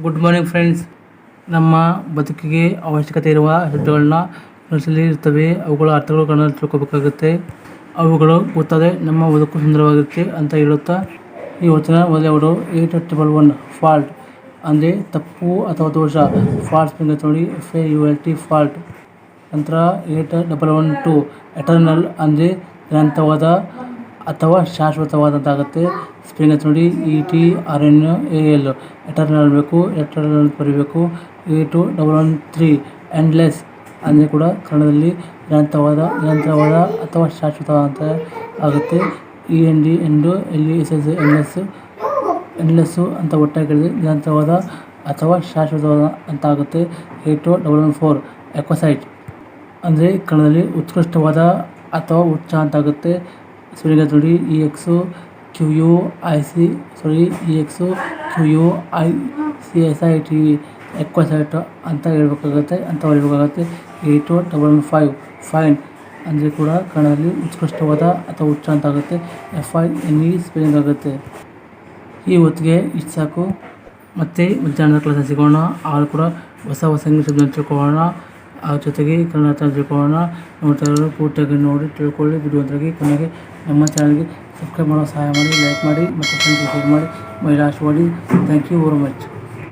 Good morning friends ನಮ್ಮ ಬದುಕಿಗೆ ಅವಶ್ಯಕತೆ ಇರುವ ಶಬ್ದಗಳನ್ನ ಮನಸ್ಸಲ್ಲಿ ಇರ್ತವೆ. ಅವುಗಳ ಅರ್ಥಗಳು ಕನ್ನಡ ತಿಳ್ಕೊಬೇಕಾಗುತ್ತೆ. ಅವುಗಳು ಗೊತ್ತಾದರೆ ನಮ್ಮ ಬದುಕು ಸುಂದರವಾಗಿರುತ್ತೆ ಅಂತ ಹೇಳುತ್ತಾ, ಈ ಮೊದಲೇ ಅವರು ಏಟ್ ಟ್ರಿಬಲ್ ಒನ್ ಫಾಲ್ಟ್ ಅಂದರೆ ತಪ್ಪು ಅಥವಾ ದೋಷ. ಫಾಲ್ಟ್ ಸ್ಪಿಂಗ್ ನೋಡಿ F A U L T fault ನಂತರ eight double one two eternal ಅಂದರೆ ನಿರಂತರವಾದ ಅಥವಾ ಶಾಶ್ವತವಾದಂತಾಗುತ್ತೆ ಸ್ಪೆಲ್ಲಿಂಗ್ ನೋಡಿ E T R N A L eternal ಬೇಕು, ಎಟರ್ನಲ್ ಅಂತ A two double one three, endless ಅಂದರೆ ಕೂಡ ಕನ್ನಡದಲ್ಲಿ ನಿರಂತರವಾದ ನಿರಂತರವಾದ ಅಥವಾ ಶಾಶ್ವತ ಅಂತ ಆಗುತ್ತೆ. E N D end L S S endless endless ಅಂತ ಒಟ್ಟಾಗಿ ಹೇಳಿದ್ರೆ ನಿರಂತರವಾದ ಅಥವಾ ಶಾಶ್ವತವಾದ ಅಂತ ಆಗುತ್ತೆ. A two double one four, exquisite ಅಂದರೆ ಕನ್ನಡದಲ್ಲಿ ಉತ್ಕೃಷ್ಟವಾದ ಅಥವಾ ಉಚ್ಚ ಅಂತಾಗುತ್ತೆ ಸುಳಿಗ ನೋಡಿ E X Q U I C sorry E X Q U I S I T T ಎಕ್ವಸೈಟ್ ಅಂತ ಹೇಳ್ಬೇಕಾಗತ್ತೆ, ಅಂತ ಬರೀಬೇಕಾಗತ್ತೆ. ಏಟು ಡಬಲ್ ಒನ್ ಫೈವ್ ಫೈನ್ ಅಂದರೆ ಕೂಡ ಕನ್ನಡದಲ್ಲಿ ಉತ್ಕೃಷ್ಟವಾದ ಅಥವಾ ಉಚ್ಚ ಅಂತಾಗುತ್ತೆ F I N E spelling ಆಗುತ್ತೆ. ಈ ಹೊತ್ತಿಗೆ ಇಷ್ಟು ಸಾಕು. ಮತ್ತು ಮಧ್ಯಾಹ್ನದ ಕ್ಲಾಸಲ್ಲಿ ಸಿಗೋಣ. ಆಗ ಕೂಡ ಹೊಸ ಹೊಸ ಇಂಗ್ಲೀಷ್ ತಿಳ್ಕೊಳ್ಳೋಣ. ಆ ಜೊತೆಗೆ ಕನ್ನಡ ತಿಳ್ಕೊಳ್ಳೋಣ ನೋಡ್ತಾ ಇರೋರು ಪೂರ್ತಿಯಾಗಿ ನೋಡಿ ತಿಳ್ಕೊಳ್ಳಿ ಬಿಡುವಂತಾಗಿ ಕೊನೆಗೆ ನಮ್ಮ ಚಾನಲ್ಗೆ ಸಬ್ಸ್ಕ್ರೈಬ್ ಮಾಡೋ ಸಹಾಯ ಮಾಡಿ ಲೈಕ್ ಮಾಡಿ ಮತ್ತು ಫ್ರೆಂಡ್ಸ್ ಶೇರ್ ಮಾಡಿ. ಮೈ ಮಾಡಿ ಥ್ಯಾಂಕ್ ಯು ವೆರಿ ಮಚ್